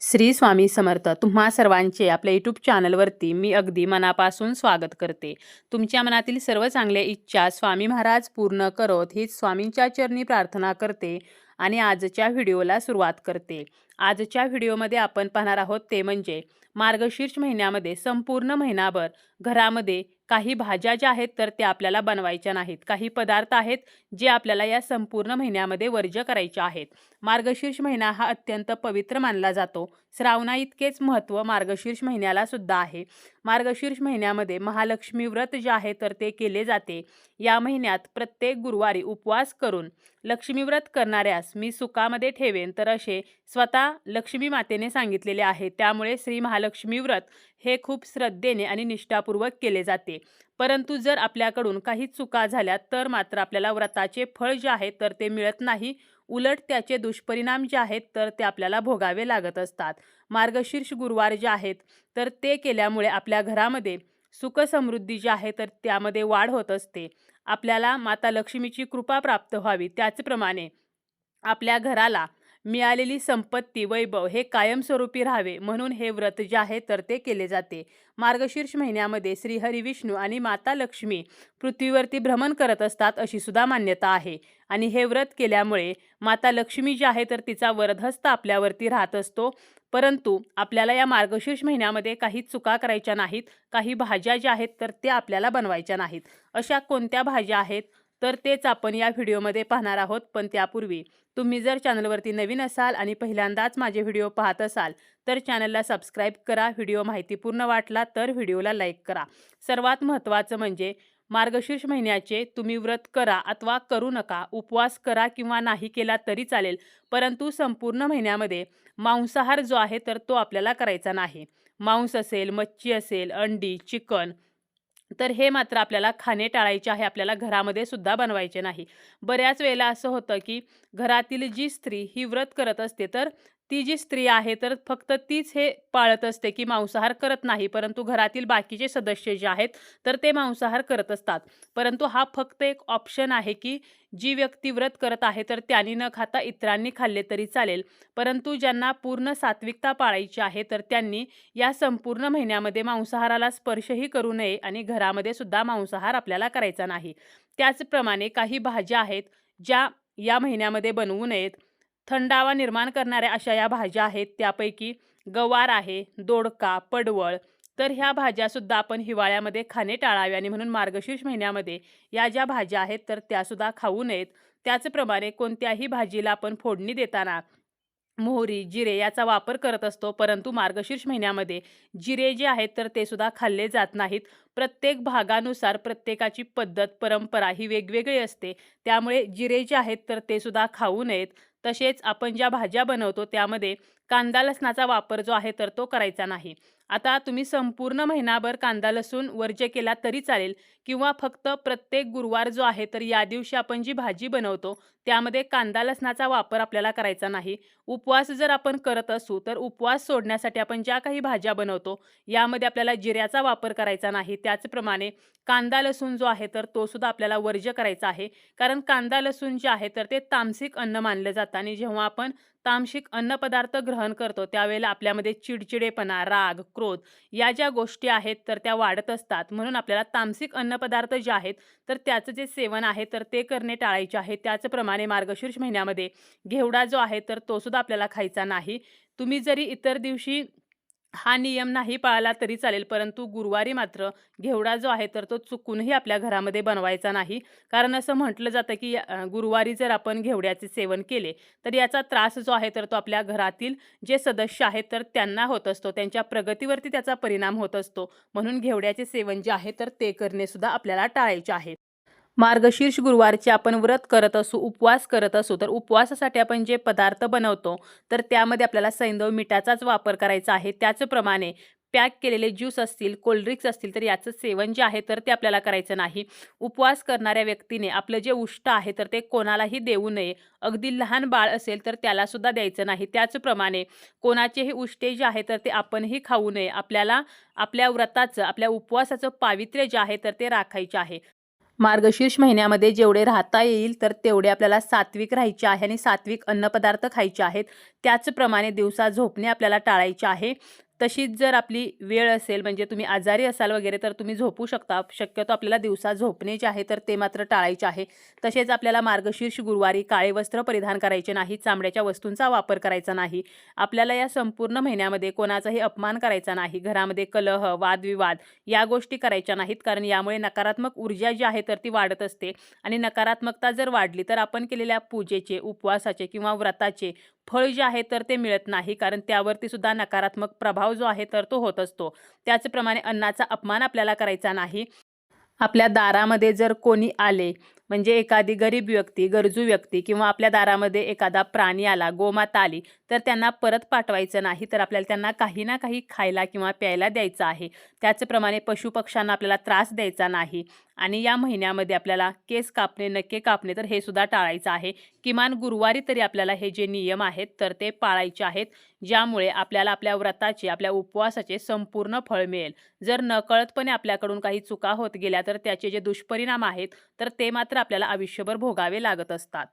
श्री स्वामी समर्थ तुम्हा सर्वांचे आपल्या यूट्यूब चॅनलवरती मी अगदी मनापासून स्वागत करते. तुमच्या मनातील सर्व चांगल्या इच्छा स्वामी महाराज पूर्ण करत हीच स्वामींच्या चरणी प्रार्थना करते आणि आजच्या व्हिडिओला सुरुवात करते. आजच्या व्हिडिओमध्ये आपण पाहणार आहोत ते म्हणजे मार्गशीर्ष महिन्यामध्ये संपूर्ण महिनाभर घरामध्ये काही भाज्या ज्या आहेत तर त्या आपल्याला बनवायच्या नाहीत. काही पदार्थ आहेत जे आपल्याला या संपूर्ण महिन्यामध्ये वर्ज्य करायचे आहेत. मार्गशीर्ष महिना हा अत्यंत पवित्र मानला जातो. श्रावणा इतकेच महत्त्व मार्गशीर्ष महिन्याला सुद्धा आहे. मार्गशीर्ष महिन्यामध्ये महालक्ष्मी व्रत जे आहे तर ते केले जाते. या महिन्यात प्रत्येक गुरुवारी उपवास करून लक्ष्मी व्रत करणाऱ्यास मी सुखामध्ये ठेवेन. तर असे स्वतः लक्ष्मी मातेने सांगितलेले आहे. त्यामुळे श्री महालक्ष्मी व्रत हे खूप श्रद्धेने आणि निष्ठापूर्वक केले जाते. परंतु जर आपल्याकडून काही चुका झाल्या तर मात्र आपल्याला व्रताचे फळ जे आहे तर ते मिळत नाही. उलट त्याचे दुष्परिणाम जे आहेत तर ते आपल्याला भोगावे लागत असतात. मार्गशीर्ष गुरुवार जे आहेत तर ते केल्यामुळे आपल्या घरामध्ये सुखसमृद्धी जी आहे तर त्यामध्ये वाढ होत असते. आपल्याला माता लक्ष्मीची कृपा प्राप्त व्हावी. त्याचप्रमाणे आपल्या घराला मिळालेली संपत्ती वैभव हे कायमस्वरूपी राहावे म्हणून हे व्रत जे आहे तर ते केले जाते. मार्गशीर्ष महिन्यामध्ये श्रीहरी विष्णू आणि माता लक्ष्मी पृथ्वीवरती भ्रमण करत असतात अशी सुद्धा मान्यता आहे. आणि हे व्रत केल्यामुळे माता लक्ष्मी जी आहे तर तिचा वरदहस्त आपल्यावरती राहत असतो. परंतु आपल्याला या मार्गशीर्ष महिन्यामध्ये काही चुका करायच्या नाहीत काही भाज्या ज्या आहेत तर त्या आपल्याला बनवायच्या नाहीत. अशा कोणत्या भाज्या आहेत? तर तेच आपण या व्हिडिओमध्ये पाहणार आहोत. पण त्यापूर्वी तुम्ही जर चॅनलवरती नवीन असाल आणि पहिल्यांदाच माझे व्हिडिओ पाहत असाल तर चॅनलला सबस्क्राईब करा. व्हिडिओ माहितीपूर्ण वाटला तर व्हिडिओला लाईक करा. सर्वात महत्त्वाचं म्हणजे मार्गशीर्ष महिन्याचे तुम्ही व्रत करा अथवा करू नका. उपवास करा किंवा नाही केला तरी चालेल. परंतु संपूर्ण महिन्यामध्ये मांसाहार जो आहे तर तो आपल्याला करायचा नाही. मांस असेल मच्छी असेल अंडी चिकन तर हे मात्र आपल्याला खाणे टाळायचे आहे आपल्याला घरामध्ये सुद्धा बनवायचे नाही. बऱ्याच वेळेला असं होतं की घरातील जी स्त्री ही व्रत करत असते तर ती जी स्त्री आहे तर फक्त तीच हे पाळत असते की मांसाहार करत नाही परंतु घरातील बाकीचे सदस्य जे आहेत तर ते मांसाहार करत असतात. परंतु हा फक्त एक ऑप्शन आहे की जी व्यक्ती व्रत करत आहे तर त्यांनी न खाता इतरांनी खाल्ले तरी चालेल. परंतु ज्यांना पूर्ण सात्विकता पाळायची आहे तर त्यांनी या संपूर्ण महिन्यामध्ये मांसाहाराला स्पर्शही करू नये आणि घरामध्ये सुद्धा मांसाहार आपल्याला करायचा नाही. त्याचप्रमाणे काही भाज्या आहेत ज्या या महिन्यामध्ये बनवू नयेत थंडावा निर्माण करणाऱ्या अशा या भाज्या आहेत. त्यापैकी गवार आहे दोडका पडवळ. तर ह्या भाज्यासुद्धा आपण हिवाळ्यामध्ये खाणे टाळावे आणि म्हणून मार्गशीर्ष महिन्यामध्ये या ज्या भाज्या आहेत तर त्यासुद्धा खाऊ नयेत. त्याचप्रमाणे कोणत्याही भाजीला आपण फोडणी देताना मोहरी जिरे याचा वापर करत असतो. परंतु मार्गशीर्ष महिन्यामध्ये जिरे जे आहेत तर ते सुद्धा खाल्ले जात नाहीत. प्रत्येक भागानुसार प्रत्येकाची पद्धत परंपरा ही वेगवेगळी असते. त्यामुळे जिरे जे आहेत तर ते सुद्धा खाऊ नयेत. तसेच आपण ज्या भाज्या बनवतो त्यामध्ये कांदा लसणाचा वापर जो आहे तर तो करायचा नाही. आता तुम्ही संपूर्ण महिनाभर कांदा लसूण वर्ज्य केला तरी चालेल किंवा फक्त प्रत्येक गुरुवार जो आहे तर या दिवशी आपण जी भाजी बनवतो त्यामध्ये कांदा लसणाचा वापर आपल्याला करायचा नाही. उपवास जर आपण करत असू तर उपवास सोडण्यासाठी आपण ज्या काही भाज्या बनवतो यामध्ये आपल्याला जिऱ्याचा वापर करायचा नाही. त्याचप्रमाणे कांदा लसूण जो आहे तर तो सुद्धा आपल्याला वर्ज्य करायचा आहे. कारण कांदा लसूण जे आहे तर ते तामसिक अन्न मानलं जातं आणि जेव्हा आपण तामसिक अन्नपदार्थ ग्रहण करतो. त्यावेळेला आपल्यामध्ये चिडचिडेपणा राग क्रोध या ज्या गोष्टी आहेत तर त्या वाढत असतात. म्हणून आपल्याला तामसिक अन्नपदार्थ जे आहेत तर त्याचं जे सेवन आहे तर ते करणे टाळायचे आहे. त्याचप्रमाणे मार्गशीर्ष महिन्यामध्ये घेवडा जो आहे तर तो सुद्धा आपल्याला खायचा नाही. तुम्ही जरी इतर दिवशी हा नियम नाही पाळला तरी चालेल परंतु गुरुवारी मात्र घेवडा जो आहे तर तो चुकूनही आपल्या घरामध्ये बनवायचा नाही. कारण असं म्हटलं जातं की गुरुवारी जर आपण घेवड्याचे सेवन केले तर याचा त्रास जो आहे तर तो आपल्या घरातील जे सदस्य आहेत तर त्यांना होत असतो. त्यांच्या प्रगतीवरती त्याचा परिणाम होत असतो. म्हणून घेवड्याचे सेवन जे आहे तर ते करणे सुद्धा आपल्याला टाळायचे आहे. मार्गशीर्ष गुरुवारचे आपण व्रत करत असू उपवास करत असू तर उपवासासाठी आपण जे पदार्थ बनवतो तर त्यामध्ये आपल्याला सैंदव मिठाचाच वापर करायचा आहे. त्याचप्रमाणे पॅक केलेले ज्यूस असतील कोल्ड्रिंक्स असतील तर याचं सेवन जे आहे तर ते आपल्याला करायचं नाही. उपवास करणाऱ्या व्यक्तीने आपलं जे उष्ट आहे तर ते कोणालाही देऊ नये. अगदी लहान बाळ असेल तर त्यालासुद्धा द्यायचं नाही. त्याचप्रमाणे कोणाचेही उष्टे जे आहे तर ते आपणही खाऊ नये. आपल्याला आपल्या व्रताचं आपल्या उपवासाचं पावित्र्य जे आहे तर ते राखायचे आहे. मार्गशीर्ष महिन्यामध्ये जेवढे राहता येईल तर तेवढे आपल्याला सात्विक राहायचे आहे आणि सात्विक अन्नपदार्थ खायचे आहेत. त्याचप्रमाणे दिवसा झोपणे आपल्याला टाळायचे आहे. तशीच जर आपली वेळ असेल म्हणजे तुम्ही आजारी असाल वगैरे तर तुम्ही झोपू शकता. शक्यतो आपल्याला दिवसा झोपणे जे आहे तर ते मात्र टाळायचे आहे. तसेच आपल्याला मार्गशीर्ष गुरुवारी काळे वस्त्र परिधान करायचे नाही चामड्याच्या वस्तूंचा वापर करायचा नाही. आपल्याला या संपूर्ण महिन्यामध्ये कोणाचाही अपमान करायचा नाही. घरामध्ये कलह वादविवाद या गोष्टी करायच्या नाहीत कारण यामुळे नकारात्मक ऊर्जा जी आहे तर ती वाढत असते. आणि नकारात्मकता जर वाढली तर आपण केलेल्या पूजेचे उपवासाचे किंवा व्रताचे फळ जे आहे तर ते मिळत नाही कारण त्यावरती सुद्धा नकारात्मक प्रभाव जो आहे तर तो होत असतो. त्याचप्रमाणे अन्नाचा अपमान आपल्याला करायचा नाही. आपल्या दारामध्ये जर कोणी आले म्हणजे एखादी गरीब व्यक्ती गरजू व्यक्ती किंवा आपल्या दारामध्ये एखादा प्राणी आला गोमाता आली तर त्यांना परत पाठवायचं नाही तर आपल्याला त्यांना काही ना काही खायला किंवा प्यायला द्यायचं आहे. त्याचप्रमाणे पशुपक्ष्यांना आपल्याला त्रास द्यायचा नाही. आणि या महिन्यामध्ये आपल्याला केस कापणे नक्के कापणे तर हे सुद्धा टाळायचं आहे. किमान गुरुवारी तरी आपल्याला हे जे नियम आहेत तर ते पाळायचे आहेत ज्यामुळे आपल्याला आपल्या व्रताचे आपल्या उपवासाचे संपूर्ण फळ मिळेल. जर नकळतपणे आपल्याकडून काही चुका होत गेल्या तर त्याचे जे दुष्परिणाम आहेत तर ते मात्र आपल्याला आयुष्यभर भोगावे लागत असतात.